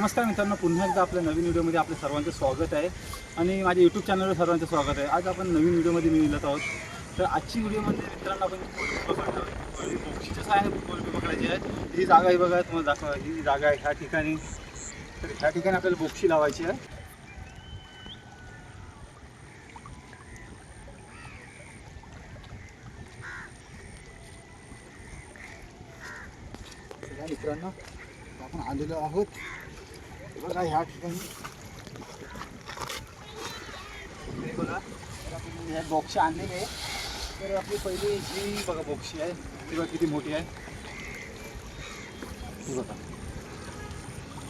नमस्कार मित्रांनो पुन्हा एकदा आपल्या नवीन व्हिडिओमध्ये आपलं सर्वांचं स्वागत आहे. आणि माझ्या यूट्यूब चॅनलवर सर्वांचं स्वागत आहे. आज आपण नवीन व्हिडिओमध्ये मिळत आहोत. तर आजची व्हिडिओमध्ये मित्रांनो आपण कोळंबी सहाय्याने कोळंबी पकडायची आहे. ही जागा ही बघा तुम्हाला दाखवा. ही जागा आहे ह्या ठिकाणी. तर ह्या ठिकाणी आपल्याला बोक्षी लावायची आहे. मित्रांनो आपण आलेलो आहोत. बघा ह्या ठिकाणी. हे बघा ह्या बॉक्स आणलेले आहे. तर आपली पहिली जी बघा बॉक्सी आहे. ती बघा किती मोठी आहे. ती बघा.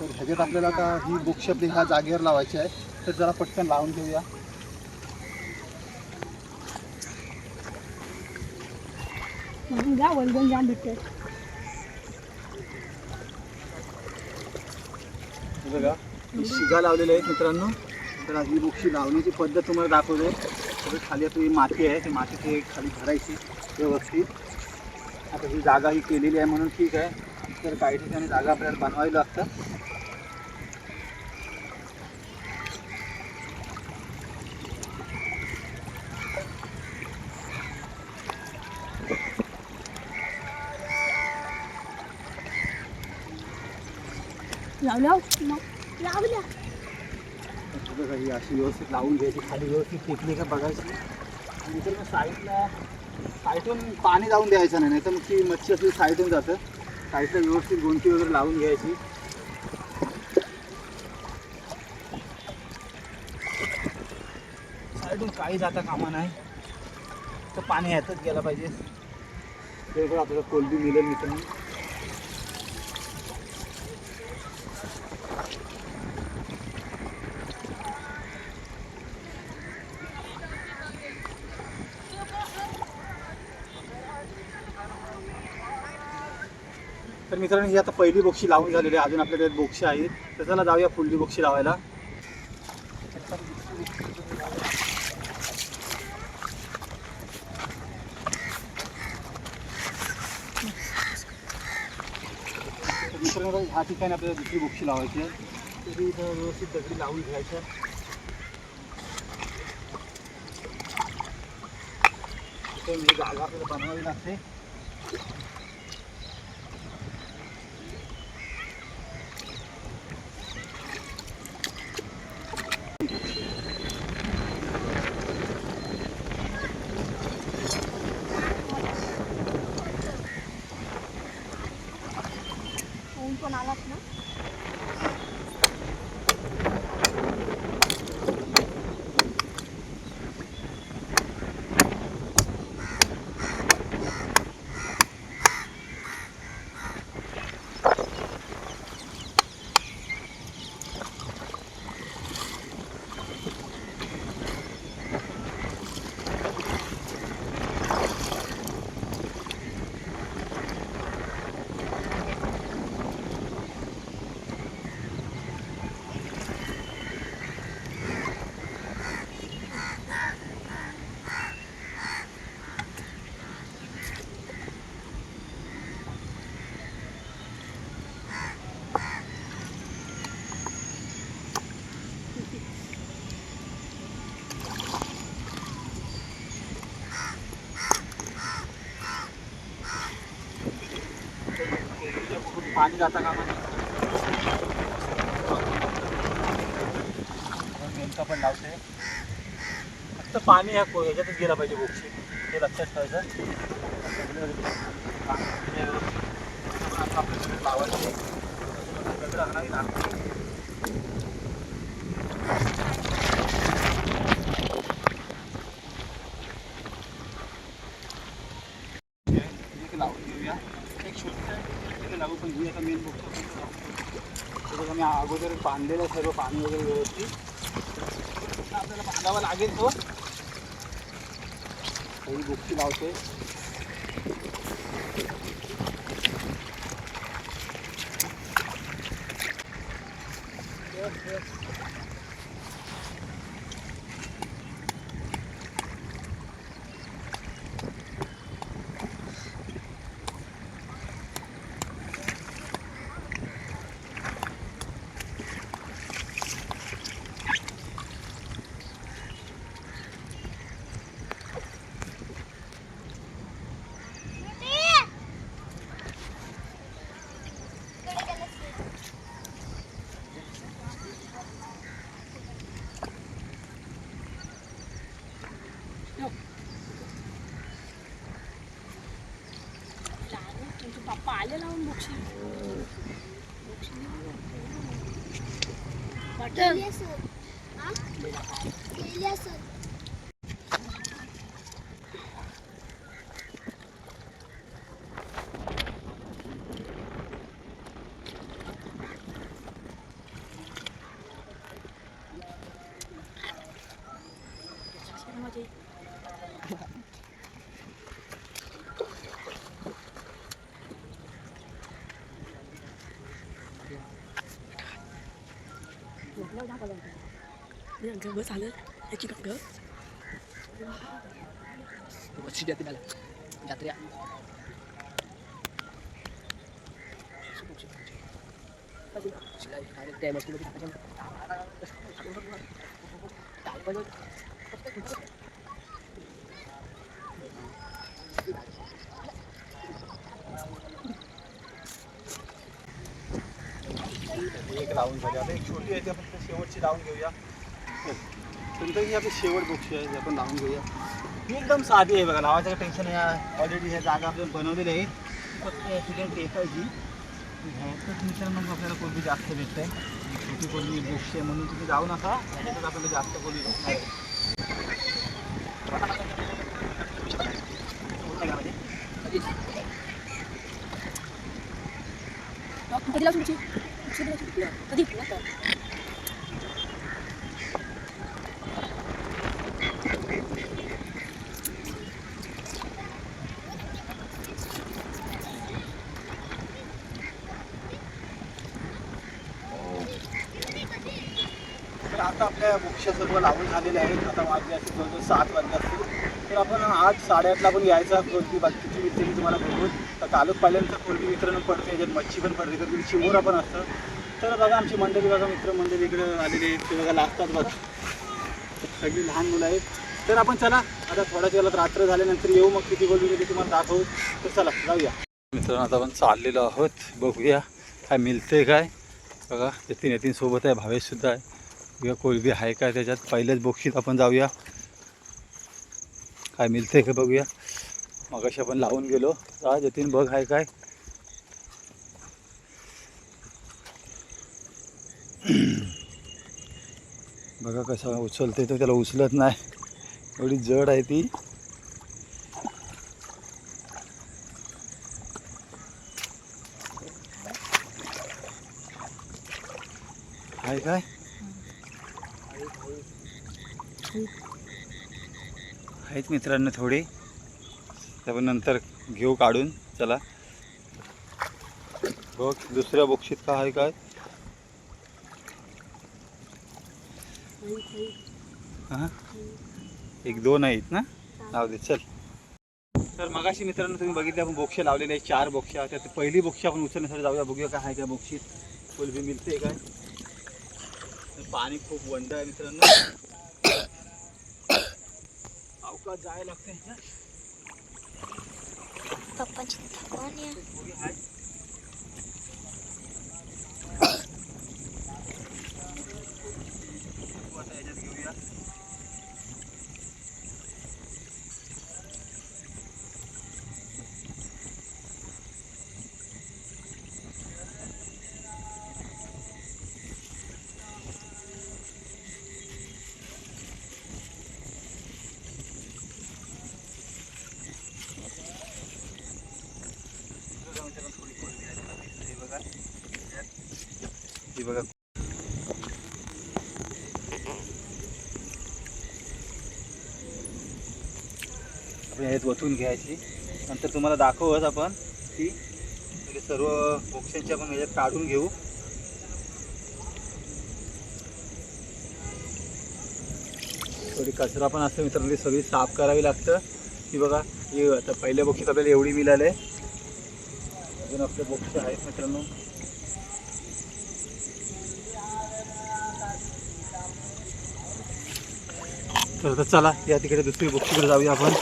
तर ह्याच्यात आपल्याला आता ही बोक्षी आपली ह्या जागेवर लावायची आहे. तर जरा पटकन लावून घेऊया. जा वल्गन जाम भेटते हे बघा. ही शिगा लावलेल्या आहेत मित्रांनो. तर ही बोक्षी लावण्याची पद्धत तुम्हाला दाखवतो. तर खाली आपली माती आहे. ती माती ते खाली भरायची व्यवस्थित. आता ही जागा ही केलेली आहे म्हणून ठीक आहे. तर काही ठिकाणी जागा आपल्याला बनवावी लागतं लावल्या मग? लावल्या. बघा ही अशी व्यवस्थित लावून घ्यायची खाली व्यवस्थित टेकली का बघायची. आणि इतर मग साईडला साईडून पाणी जाऊन द्यायचं नाही नाही तर मग ती मच्छी असली साईडून जातं. साईडला व्यवस्थित गोंटी वगैरे लावून घ्यायची. साईडून काही जाता कामा नाही. तर पाणी ह्यातच गेलं पाहिजे. ते आपल्याला कोलबी मिळेल मित्रांनो. मित्रांनो ही आता पहिली बोक्षी लावून झालेली आहे. अजून आपल्याकडे बोक्षी आहेत तर चला जाऊया पुढली बोक्षी लावायला. मित्रांनो ह्या ठिकाणी आपल्याला दुसरी बोक्षी लावायची आहे. तरी इथं व्यवस्थित दगडी लावून घ्यायच्या जागा आपल्याला बनवावी लागते. जाता कामा. नेमका पण लावते. फक्त पाणी ह्या ह्याच्यातच गेला पाहिजे बोक्षी हे लक्षात ठेवायचं. लावायचं आहे. दगड आणावी लागतील. हे एक लावून घेऊया एक छोटी लागू पण ही आता मेन बघतो त्याच्यात आम्ही अगोदर बांधलेलं सर्व पाणी वगैरे व्यवस्थित. आपल्याला बांधावं लागेल तो. काही गोष्टी लावते. Entonces, Ini angka buat sana, ya kita ke Buat si dia tidak lah, tidak एक लावून झाली आता एक छोटी आहे ती आपण शेवटची लावून घेऊया नंतर ही आपली शेवट बोक्षी आहे ती आपण लावून घेऊया ही एकदम साधी आहे बघा लावायचं टेन्शन आहे ऑलरेडी ह्या जागा आपण बनवलेली आहे फक्त ठिकाणी टेकायची ह्याच्यात मित्रांनो मग आपल्याला कोलबी जास्त भेटते छोटी कोलबी बोक्षी आहे म्हणून तुम्ही जाऊ नका ह्याच्यातच आपल्याला जास्त कोलबी भेटणार आहे. तर मुख्य सर्व लावून झालेले आहेत. आता वाजले असतील जवळजवळ सात वाजले असतील. तर आपण आठ साडेआठला पण यायचा कोणती बाकीची विक्री मी तुम्हाला बघू तर कालच पाहिल्यानंतर कोणती वितरण पडते याच्यात मच्छी पण पडते कधी चिमोरा पण असतं. तर बघा आमची मंडळी बघा मित्र मंडळी इकडं आलेले आहेत. ते बघा लागतात बघा. सगळी लहान मुलं आहेत. तर आपण चला आता थोड्याच वेळात रात्र झाल्यानंतर येऊ. मग किती बोलू ते तुम्हाला दाखवू. तर चला जाऊया. मित्रांनो आता आपण चाललेलो आहोत. बघूया काय मिळते काय. बघा यतीन येतीन सोबत आहे. भावेशसुद्धा आहे. बघूया कोळबी आहे काय त्याच्यात? पहिल्याच बोक्षीत आपण जाऊया. काय मिळते का बघूया. मगाशी आपण लावून गेलो. जा जतीन बघ आहे काय. बघा कसा उचलते तो त्याला उचलत नाही. एवढी जड आहे ती आहे काय आहेत मित्रांनो थोडी. त्यामुळे नंतर घेऊ काढून चला. बघ दुसऱ्या बक्षीत का आहे काय? हां? एक दोन आहेत ना? लाव दे चल. तर मगाशी मित्रांनो तुम्ही बघितले आपण बोक्ष लावलेले आहे चार बोक्ष त्यात पहिली बोक्ष आपण उचलण्यासाठी जाऊया बघूया काय आहे काय बोक्षीत कोलबी मिळते काय? तर पाणी खूप वंड आहे मित्रांनो. अवकाश जायला लागते ह्याच्यात. थोडी आहे. बघू आता ह्याच्यात घेऊया बघा मित्रांनो, थोडी कोलबी आहे. हे बघा ही बघा. आपण ह्यात वचून घ्यायची. नंतर तुम्हाला दाखवत आपण की म्हणजे सर्व बोक्सांची आपण ह्याच्यात काढून घेऊ. थोडी कचरा पण असतो मित्रांनो सगळी साफ करावी लागतं. की बघा ही आता पहिल्या बक्षीस आपल्याला एवढी मिळाले अजून आपले बोक्स आहेत मित्रांनो. तर चला या तिकडे दुसरी बोक्षीकडे जाऊया आपण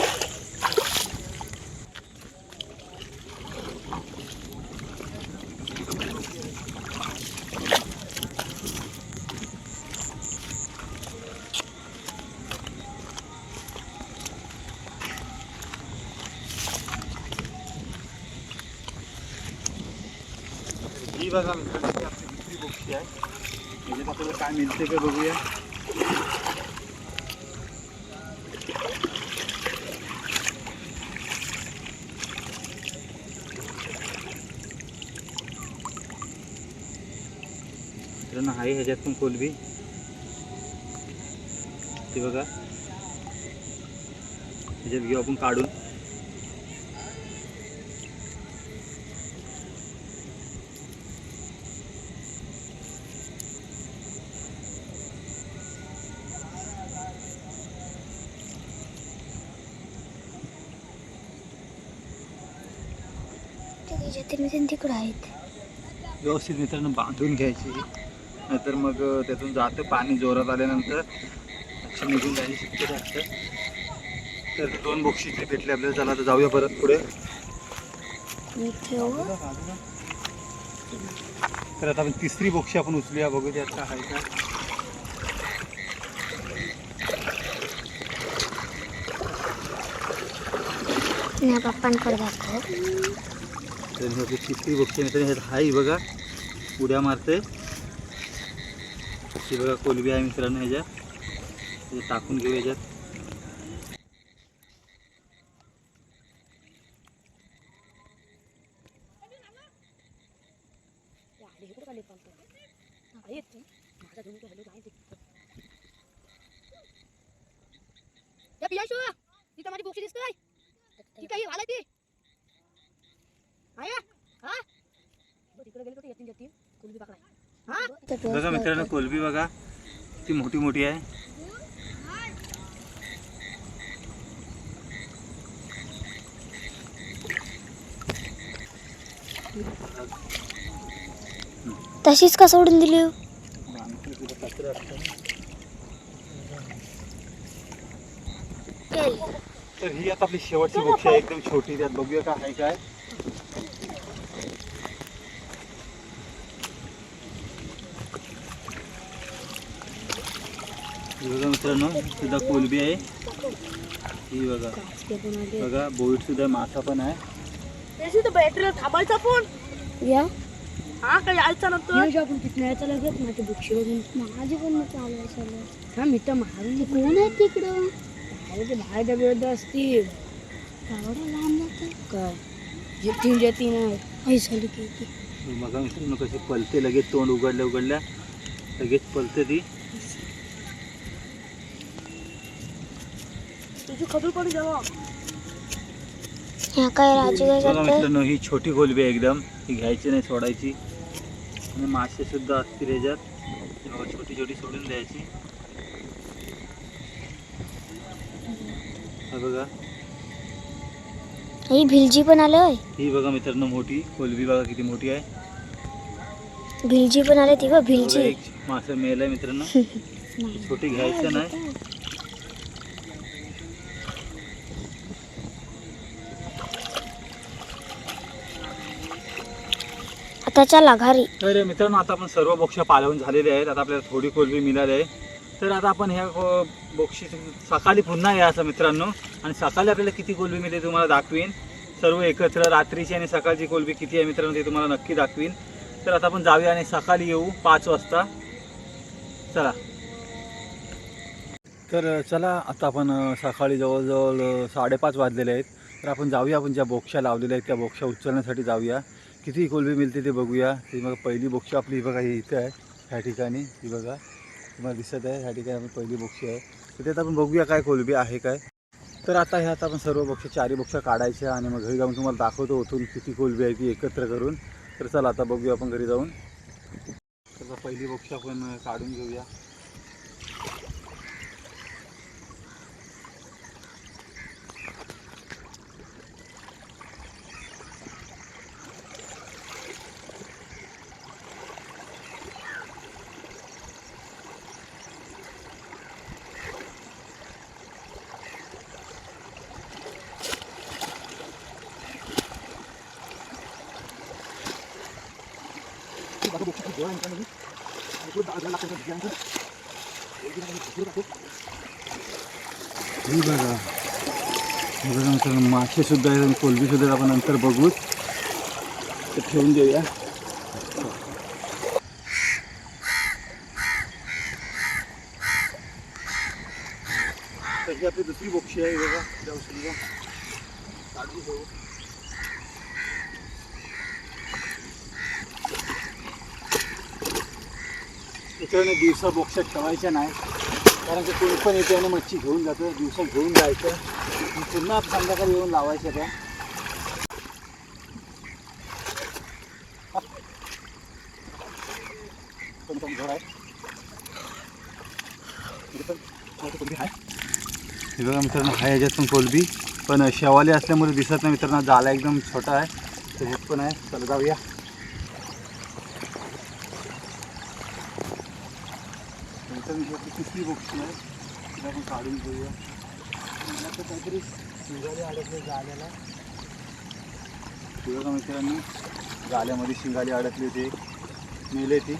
ही बघा मित्रांनो ही आपली दुसरी बोक्षी आहे त्याच्यात आपल्याला काय मिळते का बघूया मित्रांनो आहे ह्याच्यात पण कोलबी ते बघा. ह्याच्यात घेऊ आपण काढून. तिकडे आहेत. व्यवस्थित मित्रांनो बांधून घ्यायची. नाहीतर मग त्यातून जातं पाणी जोरात आल्यानंतर. अशी निघून जायची शक्यता असते. तर दोन बक्षिसे भेटले आपल्याला. चला आता जाऊया परत पुढे. तर आता आपण तिसरी बोक्षी आपण उचलूया. बघू त्यात काय आहे का? नाही पप्पांकडे तर आपली तिसरी बोक्षी मित्रांनो ह्यात हाय बघा. उड्या मारते अशी बघा कोलबी आहे मित्रांनो ह्याच्यात. टाकून घेऊ ह्याच्यात. तिथं माझी बोक्षी दिसतोय. तिथं काही आलाय ती. आया हा? तिकडे गेलो तर येतील येतील कुलबी पकडाय बघा मित्रांनो कोलबी बघा. ती मोठी मोठी आहे. तशीच का सोडून दिली? तर ही आता आपली शेवटची बोक्षी आहे एकदम छोटी त्यात. बघूया का आहे काय ही बघा मित्रांनो सुद्धा कोलबी आहे. ही बघा. बघा बोईट सुद्धा मासा पण आहे. त्याची तर बॅटरी थांबायचा फ़ोन या. हा काही यायचा नंतर आपण तिथं यायचं लगेच. माझी बुक्शी बघून माझी पण चालू आहे सगळं. हा मी तर मारून कोण आहे तिकडं? अरे ते बाहेरच्या विरुद्ध असतील. आहे की बघा मित्रांनो कशी पलते लगेच तोंड उघडल्या उघडल्या. लगेच पलते ती. ह्या काय राजू काय बघा करते मित्रांनो ही छोटी कोलबी आहे एकदम। ही घ्यायची नाही सोडायची। आणि मासे सुद्धा असतील ह्याच्यात ही बघा, छोटी छोटी सोडून द्यायची। हा बघा। ही भिलजी पण आलंय ही बघा मित्रांनो मोठी कोलबी बघा किती मोठी आहे. भिलजी पण आले ती बघ बघा, भिलजी. एक मासे मेल मित्रांनो. छोटी घ्यायचं नाही. आता चला अरे तर मित्रांनो आता आपण सर्व बोक्ष पालवून झालेले आहेत. आता आपल्याला थोडी कोलबी मिळाली आहे. तर आता आपण ह्या हो, बोक्षी सकाळी पुन्हा या असं मित्रांनो. आणि सकाळी आपल्याला किती कोलबी मिळते तुम्हाला दाखवीन. सर्व एकत्र रात्रीची आणि सकाळची कोलबी किती आहे मित्रांनो ते तुम्हाला नक्की दाखवीन. तर आता आपण जाऊया आणि सकाळी येऊ पाच वाजता. चला. तर चला आता आपण सकाळी जवळजवळ साडेपाच वाजलेले आहेत. तर आपण जाऊया आपण ज्या बोक्षा लावलेल्या आहेत त्या बोक्षा उचलण्यासाठी जाऊया. किती कोलबी मिळते ते बघूया. ती मग पहिली बोक्षी आपली बघा ही इथं आहे ह्या ठिकाणी ही बघा. तुम्हाला दिसत आहे ह्या ठिकाणी आपण पहिली बोक्षी आहे. तर त्यात आपण बघूया काय कोलबी आहे काय. तर आता ह्यात आपण सर्व बक्ष चारी बोक्ष काढायच्या आणि मग घरी जाऊन तुम्हाला दाखवतो ओतून किती कोलबी आहे ती एकत्र करून. तर चला आता बघूया आपण घरी जाऊन. तर पहिली बोक्ष आपण काढून घेऊया. ही बघा. बघा मासे सुद्धा आहेत आणि कोलबी सुद्धा आपण नंतर बघूच तर ठेवून देऊया. तशी आपली दुसरी बोक्षी आहे बघा. त्या काढून इकडनं दिवसा बोक्षात ठेवायच्या नाही. कारण की कोणी पण येते आणि मच्छी घेऊन जातं दिवसा घेऊन जायचं. पुन्हा संध्याकाळी येऊन लावायचं त्या. पण घर आहे. पण आहे. बघा मित्रांनो हा याच्यात पण कोलबी पण शेवाली असल्यामुळे दिसत नाही मित्रांनो जाला एकदम छोटा आहे. त्याच्यात पण आहे. चला जाऊया मित्रांनो ही आपली आहे तिला आपण काढून घेऊया. मला तर काहीतरी शिंगाले अडकले जाल्याला तुझ्या मित्रांनी गाल्यामध्ये जाल्यामध्ये शिंगाले अडकली होती. मेले ती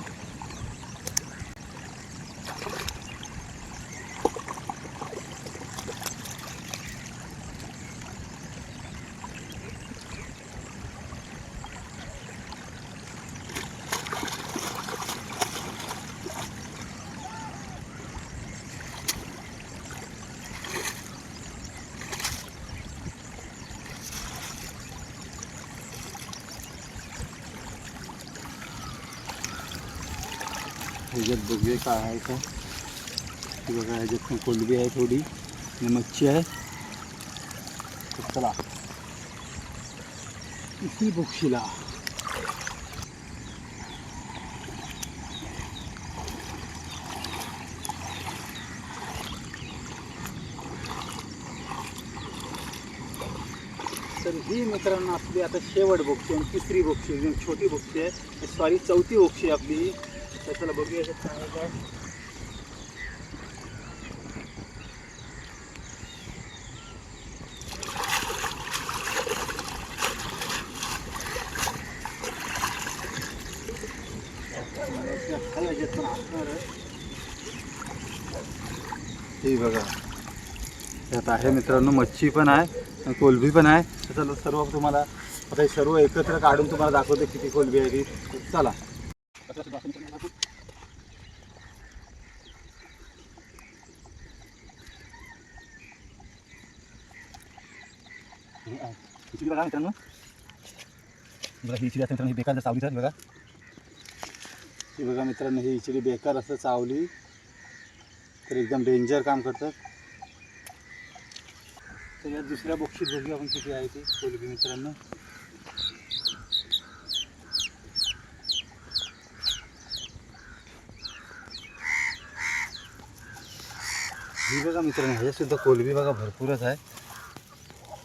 ह्याच्यात बघूया काय आहे का हे बघा ह्याच्यात पण कोलबी आहे थोडी आणि मच्छी आहे तर चला। इसी बोक्षीला तर ही मित्रांनो आपली आता शेवट बोक्षी आणि तिसरी बोक्षी एकदम छोटी बोक्षी आहे सॉरी चौथी बोक्षी आहे आपली तर चला बघूया काय हे बघा. त्यात आहे मित्रांनो मच्छी पण आहे कोलबी पण आहे. चला सर्व तुम्हाला आता हे सर्व एकत्र काढून तुम्हाला दाखवते किती कोलबी आहे ती. चला. किती बघा मित्रांनो बघा ही इचडी असते मित्रांनो ही बेकार चावली तर बघा. ही बघा मित्रांनो ही इचडी बेकार असं चावली तर एकदम डेंजर काम करतात. तर या दुसऱ्या बक्षीत बघूया आपण किती आहे ते कोलबी मित्रांनो. ही बघा मित्रांनो ह्याच्यात सुद्धा कोलबी बघा भरपूरच आहे.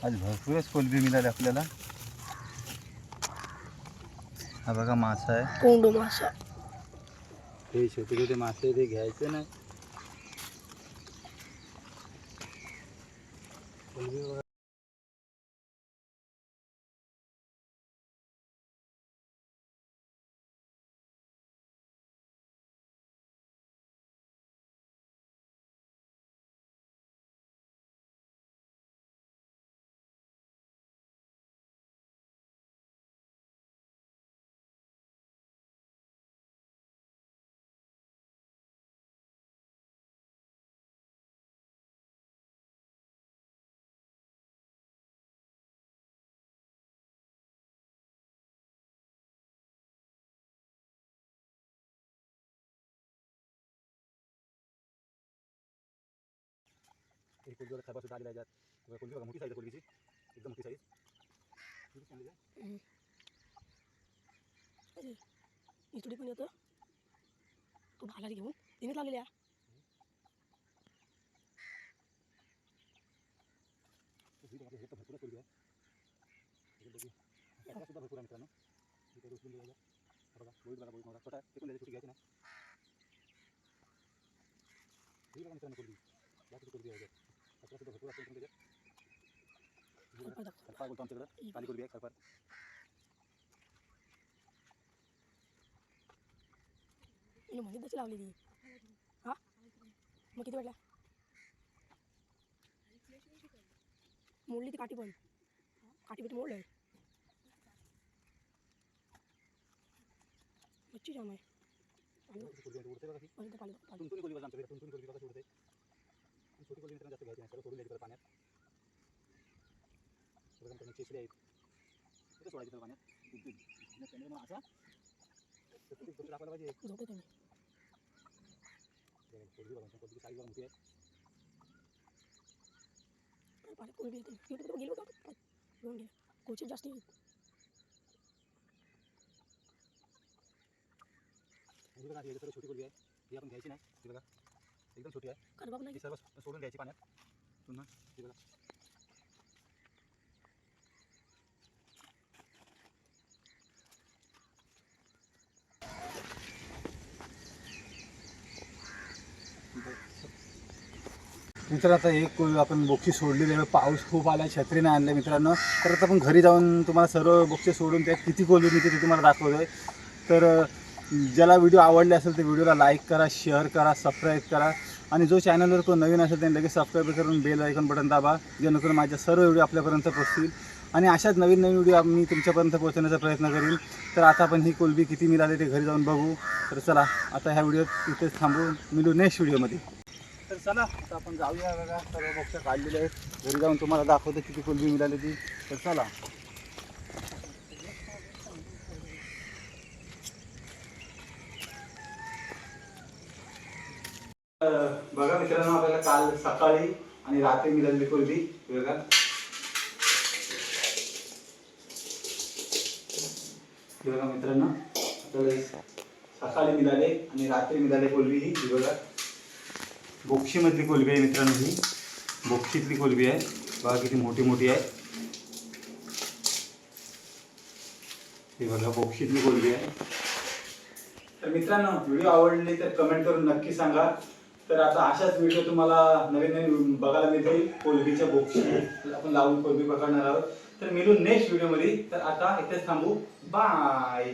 आज भरपूरच कोलबी मिळाली आपल्याला. हा बघा मासा आहे. कोंडो मासा. हे छोटे छोटे मासे ते घ्यायचे नाही. ही कोलबी बघा सुद्धा आलेला आहे त्यात बघा कोलबी बघा मोठी साईज आहे कोलबीची एकदम मोठी साईज किती चांगली आहे इथुडी पण येतं तू भालाची घेऊन तिने लागलेल्या ही बघा हे तर भरपूरच कोलबी आहे हे बघू त्याचा सुद्धा भरपूर आहे मित्रांनो इथे उचलून घ्यायचा हा बघा बोईट बघा बोईट मोठा छोटा आहे ते पण छोटी घ्यायची नाही ही बघा मित्रांनो कोलबी जास्त कोलबी आहे याच्यात त्याचा सुद्धा भरपूर असतो त्याच्यात ही बोलतो आमच्याकडं आहे म्हणजे लावलेली हा मग किती वाटला मोडली ती काठी पण काठी पण मोडलं मच्छी जाम आहे तुमचं उडते पाणी पाणी तुमतुनी बघा आमच्याकडे तुमतुनी बघा उडते छोटी कोळी मित्रांनो जास्त घ्यायची नाही सर्व सोडून द्यायची परत पाण्यात बघा मित्रांनो चेचरी आहेत कुठे सोडायची तर पाण्यात दूध- दूध. आणि त्यामुळे मग असा तर किती छोटी टाकायला पाहिजे झोपत आहे मी. बघा, कोळी बघा कोळीची साईज बघा मोठी आहे पाण्यात कोळंबी येते. इकडे तिकडे गेलो का? घेऊन गेला. कोळशी जास्त आहे. आणि ही बघा ही सर्व छोटी कोळी आहे ही आपण घ्यायची नाही ही बघा एकदम छोटी आहे. नाही. ही सर्व सोडून घ्यायची पाण्यात. पुन्हा ही बघा. मित्र आता एक आपण बोक्षी सोडलेली आहे. पाऊस खूप आला छत्री नाही आणलं मित्रांनो. तर आता आपण घरी जाऊन तुम्हाला सर्व बोक्षे सोडून त्यात किती कोळी निघते ते तुम्हाला दाखवतोय. तर ज्याला व्हिडिओ आवडले असेल तर व्हिडिओला लाईक करा शेअर करा सबस्क्राईब करा. आणि जो चॅनलवर कोण नवीन असेल त्यांनी लगेच सबस्क्राईब करून बेल ऐकून बटन दाबा जेणेकरून माझ्या सर्व व्हिडिओ आपल्यापर्यंत पोहोचतील. आणि अशाच नवीन नवीन व्हिडिओ मी तुमच्यापर्यंत पोहोचवण्याचा प्रयत्न करीन. तर आता आपण ही कोलबी किती मिळाली ते घरी जाऊन बघू. तर चला आता ह्या व्हिडिओत इथेच थांबू मिळू नेक्स्ट व्हिडिओमध्ये तर चला आता आपण जाऊया बघा. सर्व बॉक्स काढलेले आहेत. घरी जाऊन तुम्हाला दाखवतो किती कोलबी मिळाली ती. तर चला. बघा मित्रांनो आपल्याला काल सकाळी आणि रात्री मिळाली कोलबी बघा. बघा मित्रांनो आपल्याला सकाळी मिळाले आणि रात्री मिळाले कोलबी ही बघा. बोक्षीमधली कोलबी आहे मित्रांनो ही. बोक्षीतली कोलबी आहे. बघा किती मोठी मोठी आहे. हे बघा बोक्षीतली कोलबी आहे. तर मित्रांनो व्हिडिओ आवडली तर कमेंट करून नक्की सांगा. तर आता अशाच व्हिडिओ तुम्हाला नवीन नवीन बघायला मिळतील. कोलबीच्या बोक्सी आपण लावून कोलबी पकडणार आहोत. तर मिळून नेक्स्ट व्हिडिओमध्ये तर आता इथेच थांबू. बाय